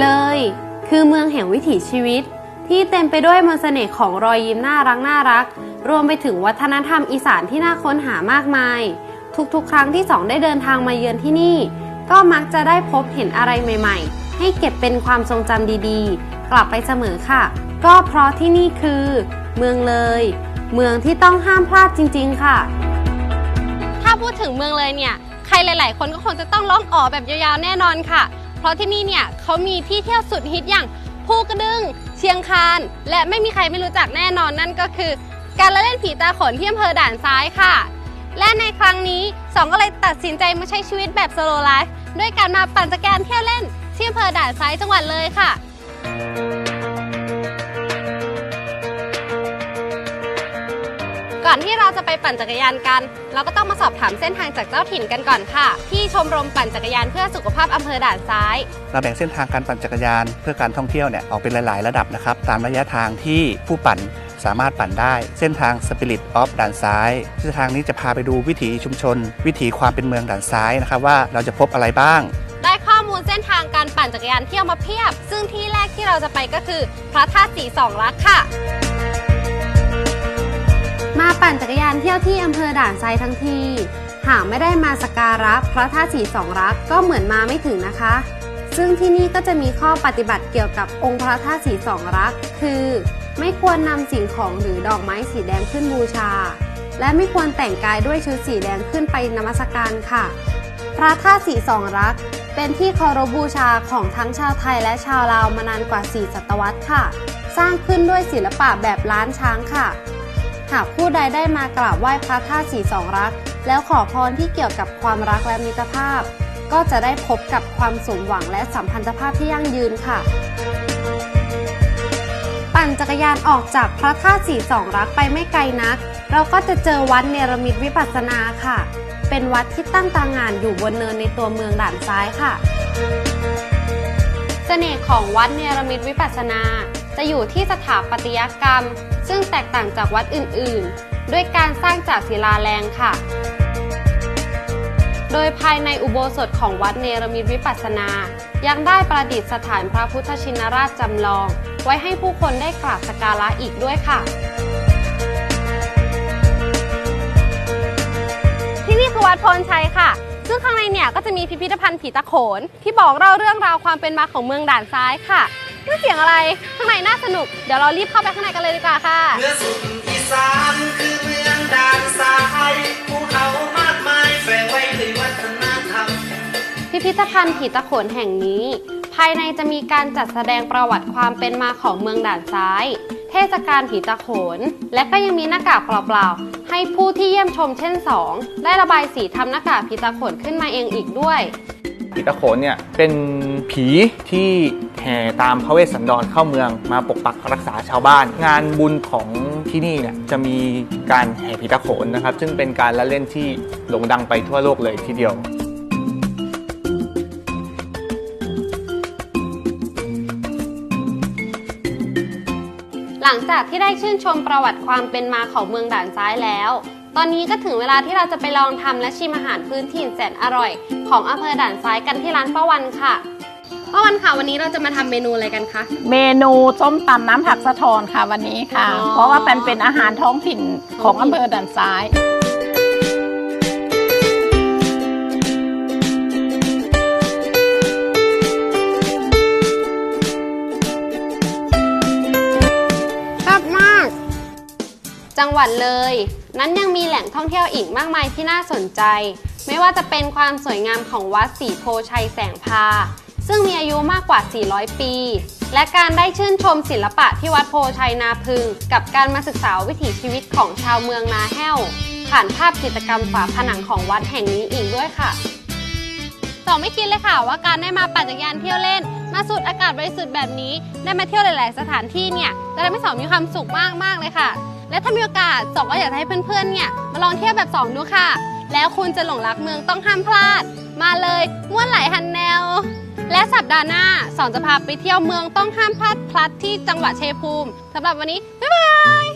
เลยคือเมืองแห่งวิถีชีวิต ที่เต็มไปด้วยมนต์เสน่ห์ของรอยยิ้มน่ารักน่ารัก รวมไปถึงวัฒนธรรมอีสานที่น่าค้นหามากมาย ทุกๆ ครั้งที่สองได้เดินทางมาเยือนที่นี่ ก็มักจะได้พบเห็นอะไรใหม่ ๆ ให้เก็บเป็นความทรงจำดีๆ กลับไปเสมอค่ะ ก็เพราะที่นี่คือ เมืองเลย เมืองที่ต้องห้ามพลาดจริง ๆ ค่ะ ถ้าพูดถึงเมืองเลยเนี่ย ใครหลาย ๆ คนก็คงจะต้องร้องอ๋อแบบยาวๆ แน่นอนค่ะ เพราะที่นี่เนี่ยเขามีที่เที่ยวสุดฮิตอย่างภูกระดึง เชียงคาน และไม่มีใครไม่รู้จักแน่นอนนั่นก็คือ การละเล่นผีตาขนที่อำเภอด่านซ้ายค่ะ และในครั้งนี้สองก็เลยตัดสินใจมาใช้ชีวิตแบบโซโลไลฟ์ด้วยการมาปั่นจักรยานเที่ยวเล่น ที่อำเภอด่านซ้ายจังหวัดเลยค่ะ ก่อนที่เราจะไปปั่นจักรยานกัน เราก็ต้องมาสอบถามเส้นทางจากเจ้าถิ่นกันก่อนค่ะ ที่ชมรมปั่นจักรยานเพื่อสุขภาพอำเภอด่านซ้าย เราแบ่งเส้นทางการปั่นจักรยานเพื่อการท่องเที่ยวเนี่ยออกเป็นหลาย ๆ ระดับนะครับ ตามระยะทางที่ผู้ปั่น สามารถปั่นได้ เส้นทาง Spirit of ด่านซ้ายเส้นทางนี้จะพาไปดูวิถีชุมชน วิถีความเป็นเมืองด่านซ้ายนะครับว่าเราจะพบอะไรบ้าง ได้ข้อมูลเส้นทางการปั่นจักรยานเที่ยวมาเพียบ ซึ่งที่แรกที่เราจะไปก็คือพระธาตุสีสองรักค่ะ มาปั่นจักรยานเที่ยวที่อำเภอด่านซ้ายทั้งทีหากไม่ได้มาสกการะพระธาตุสีสองรักก็เหมือนมาไม่ถึงนะคะ ซึ่งที่นี่ก็จะมีข้อปฏิบัติเกี่ยวกับองค์พระธาตุสีสองรัก คือ ไม่ควรนำสิ่งของหรือดอกไม้สีแดงขึ้นบูชา และไม่ควรแต่งกายด้วยชุดสีแดงขึ้นไปนมัสการค่ะ พระธาตุสีสองรัก เป็นที่เคารพบูชาของทั้งชาวไทยและชาวลาวมานานกว่า 4 ศตวรรษค่ะ สร้างขึ้นด้วยศิลปะแบบล้านช้างค่ะ หากผู้ใดได้มากราบไหว้พระธาตุสีสองรัก แล้วขอพรที่เกี่ยวกับความรักและมิตรภาพ ก็จะได้พบกับความสมหวังและสัมพันธภาพที่ยั่งยืนค่ะ ปั่นจักรยานออกจากพระธาตุสีสองรักไปไม่ไกลนัก เราก็จะเจอวัดเนรมิตวิปัสสนาค่ะ เป็นวัดที่ตั้งตางานอยู่บนเนินในตัวเมืองด่านซ้ายค่ะเสน่ห์ของวัดเนรมิตวิปัสสนา จะอยู่ที่สถาปัตยกรรม ซึ่งแตกต่างจากวัดอื่นๆ ด้วยการสร้างจากศิลาแรงค่ะ โดยภายในอุโบสถของวัดเนรมิตวิปัสสนา ยังได้ประดิษฐานพระพุทธชินราชจำลอง ไว้ให้ผู้คนได้กราบสักการะอีกด้วยค่ะ ที่นี่คือวัดโพนชัยค่ะ ซึ่งข้างในเนี่ยก็จะมีพิพิธภัณฑ์ผีตะโขน ที่บอกเล่าเรื่องราวความเป็นมาของเมืองด่านซ้ายค่ะนี่เสียงอะไร ข้างในน่าสนุก เดี๋ยวเรารีบเข้าไปข้างในกันเลยดีกว่าค่ะ พิพิธภัณฑ์ผีตะโขนแห่งนี้ ภายในจะมีการจัดแสดงประวัติความเป็นมาของเมืองด่านซ้าย เทศกาลผีตะโขน และก็ยังมีหน้ากากเปล่าๆ ให้ผู้ที่เยี่ยมชมเช่นสองได้ระบายสีทำหน้ากากผีตะโขนขึ้นมาเองอีกด้วยผีตะโขนเนี่ยเป็นผีที่แห่ตามพระเวสสันดรเข้าเมืองมาปกปักรักษาชาวบ้าน งานบุญของที่นี่เนี่ยจะมีการแห่ผีตะโขนนะครับ ซึ่งเป็นการละเล่นที่โด่งดังไปทั่วโลกเลยทีเดียว หลังจากที่ได้ชื่นชมประวัติความเป็นมาของเมืองด่านซ้ายแล้ว ตอนนี้ก็ถึงเวลาที่เราจะไปลองทำและชิมอาหารพื้นถิ่นแสนอร่อย ของอำเภอด่านซ้ายกันที่ร้านป้าวันค่ะป้าวันค่ะวันนี้เราจะมาทำเมนูอะไรกันคะ เมนูส้มตำน้ำผักสะทอนค่ะวันนี้ค่ะ อ๋อ เพราะว่าเป็นเป็นอาหารท้องถิ่นของอำเภอด่านซ้าย จังหวัดเลย นั้นยังมีแหล่งท่องเที่ยวอีกมากมายที่น่าสนใจ ไม่ว่าจะเป็นความสวยงามของวัดศรีโพชัยแสงพา ซึ่งมีอายุมากกว่า 400 ปี และการได้ชื่นชมศิลปะที่วัดโพชัยนาพึง กับการมาศึกษาวิถีชีวิตของชาวเมืองนาแห้ว ผ่านภาพจิตรกรรมฝาผนังของวัดแห่งนี้อีกด้วยค่ะสองไม่คิดเลยค่ะว่าการได้มาปั่นจักรยานเที่ยวเล่น มาสูดอากาศบริสุทธิ์แบบนี้ ได้มาเที่ยวหลาย ๆ สถานที่เนี่ยจะทำให้สองมีความสุขมากมาก ๆ เลยค่ะ และถ้ามีโอกาสสองก็อยากให้เพื่อน ๆ เนี่ยมาลองเที่ยวแบบสองดูค่ะ แล้วคุณจะหลงรักเมืองต้องห้ามพลาด มาเลยม่วนไหลหันแนวสัปดาห์หน้าสอนจะพาไปเที่ยวเมืองต้องห้ามพลาดพลัดที่จังหวัดเชัยภูมิสำหรับวันนี้บ๊ายบาย